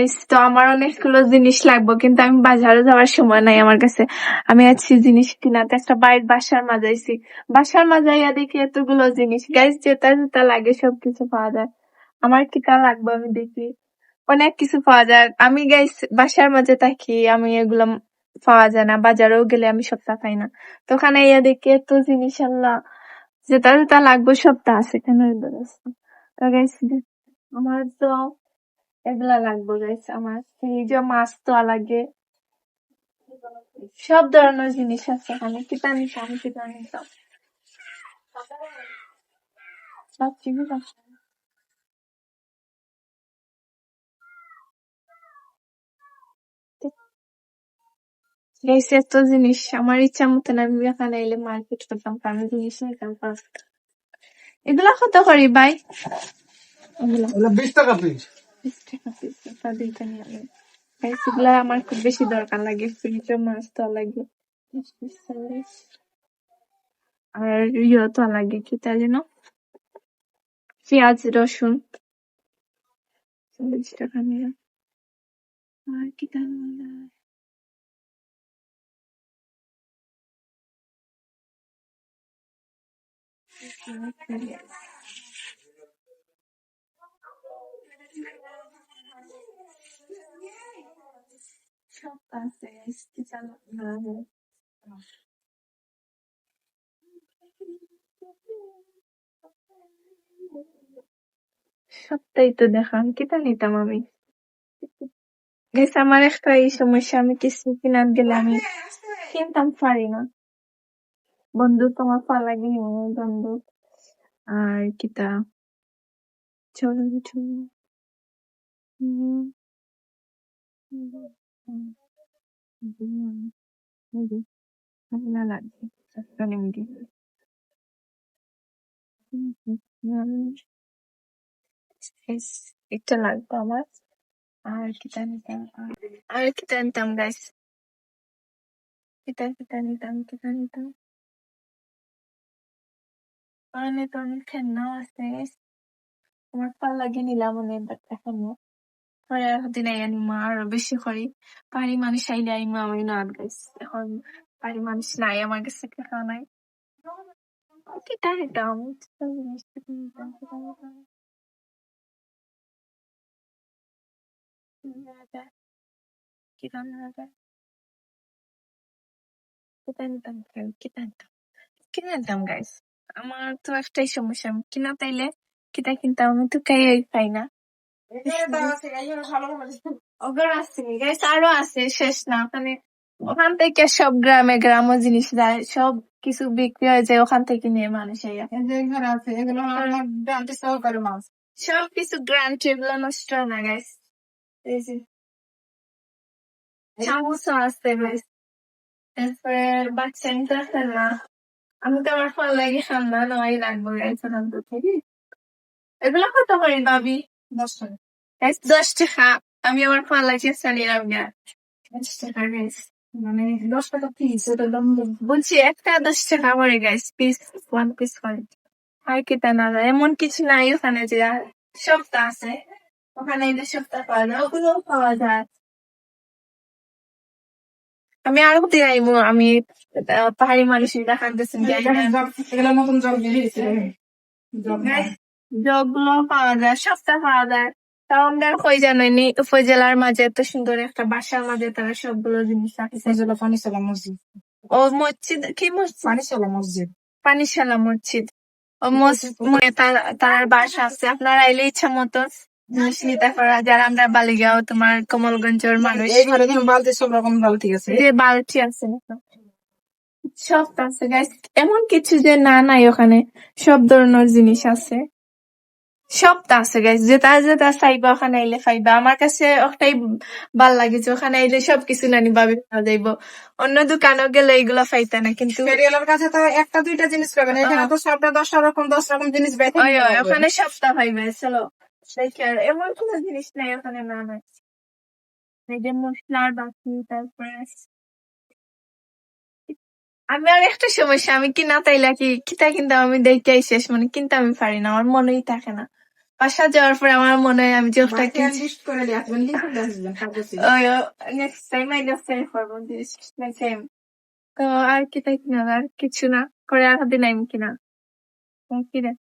Guys, তো আমার অনেকগুলো জিনিস লাগবে কিন্তু আমি বাজারে যাওয়ার সময় নাই আমার কাছে। আমি আছি জিনিস কিনাতে একটা বাইরের বাসার মাঝে আইছি বাসার মাঝে আইয়া দেখি এতগুলো জিনিস। গাইস যেটা যেটা লাগে সবকিছু পাওয়া যায়। আমার কিটা লাগবে আমি দেখি। অনেক কিছু পাওয়া যায়। আমি গাইস বাসার মাঝে থাকি আমি এগুলো পাওয়া যায় না। বাজারেও গেলে আমি সবটা পাই না। তো ওখানে ইয়া দেখি এত জিনিস আল্লাহ। যেটা যেটা লাগবে সবটা আছে তো গাইস আমার তো এগুলা লাগবে গাইস আমার যে মাছ তো লাগে। সব ধরনের জিনিস আছে এখানে কিতা নিতাম কিতা নিতাম সব জিনিস আছে। এত জিনিস, আমার ইচ্ছা মতন আমি এখানে এলে মার্কেট করতাম আমি জিনিস নিতাম এগুলা কত করি, ভাই? বিশ টাকা পিস আমার খুব বেশি দরকার লাগে মাছ তো লাগে। আর ইয়ে তো লাগে কি তা যেন পেঁয়াজ রসুন চল্লিশ টাকা নিয়ে আর কি তা নিলাম? সব তা নিতাম আমি আমার একটা এই সমস্যা আমি কিছু কিনার গেলে আমি কিনতাম পারি না বন্ধু তোমার পা লাগে বন্ধু আর কিতা চলো হুম, বেশ, এটা লাগবে আমার আর কিতা নিতাম আর আর কিতা নিতাম গাইস কিতা কিতা নিতাম কিতা নিতাম তো অনেক খেলনাও আছে guys। আমার পা লাগে নিলাম অনেক বাট এখন। পরে একদিন আরও বেশি করি। মানুষ আইলে আইমা আমি না গাইস এখন মানুষ নাই আমার কাছে টাকা নাই। আমার তো একটাই সমস্যা। আমি কিনা তাইলে কিতা কিনতাম? আমি তো কাই পাই না। আরও আছে শেষ না ওখানে ওখান থেকে সব গ্রামে জিনিস সব কিছু বিক্রি হয়ে যায় ওখান থেকে নিয়ে মানুষ যে না গাইস যে গাইস তারপরে আমি তো আমার ফল লাগে খাম না নয় লাগবে এগুলো কত করি দাবি দশ টাকা আমি আমার ফল লাগে চালিয়ে না দশ টাকা গাইস মানে দশ টাকা পিস দাম বলছি একটা দশ টাকা করে গাইস পিস ওয়ান পিস করে আর কি তা না এমন কিছু নাই ওখানে যে সবটা আছে ওখানে যে সবটা পাওয়া যায় ওগুলোও পাওয়া যায় আমি আরও দিন আইমু আমি পাহাড়ি মানুষের দেখাতেছি এগুলো জগগুলো পাওয়া যায় সবটা পাওয়া যায়। তাও আমরা কই উপজেলার মাঝে এত সুন্দর একটা বাসার মাঝে তারা সবগুলো জিনিস রাখছে। পানিশালা মসজিদ। ও মসজিদ কি মসজিদ? পানিশালা মসজিদ। পানিশালা মসজিদ। ও মসজিদ। তার বাসা আছে। আপনারা এলে ইচ্ছা মতো জিনিস নিতে পারা। যারা আমরা বালিগাঁও তোমার কমলগঞ্জের মানুষ। ঘরে দেখুন বালতি সব রকম বালতি আছে। যে বালতি আছে। সব আছে। গাইস এমন কিছু যে না নাই ওখানে। সব ধরনের জিনিস আছে। সবটা আছে গাইস যেটা যেটা চাইবা ওখানে আইলে পাইবা। আমার কাছে ওটাই ভালো লাগে যে ওখানে আইলে সবকিছু নানি ভাবে পাওয়া যাইব। অন্য দোকানও গেলে এগুলো পাইতা না কিন্তু ফেরিয়ালার কাছে তো একটা দুইটা জিনিস পাবেন। এখানে তো সবটা দশ রকম দশ রকম জিনিস হবে। ওখানে সবটা পাইবে চলো। এমন কোনো জিনিস নাই ওখানে না নাই। যে মশলার বাকি তারপরে আমি আর একটা সমস্যা আমি কিনা তাইলা কি কিতা কিনতাম আমি দেখতে শেষ মানে কিনতে আমি পারি না আমার মনেই থাকে না। বাসা যাওয়ার পরে আমার মনে হয় আমি যে কিনছি। ওই নেক্সট টাইম আই করব তো আর কি তাই কিনা আর কিছু না করে আর দিন আমি কিনা। কি রে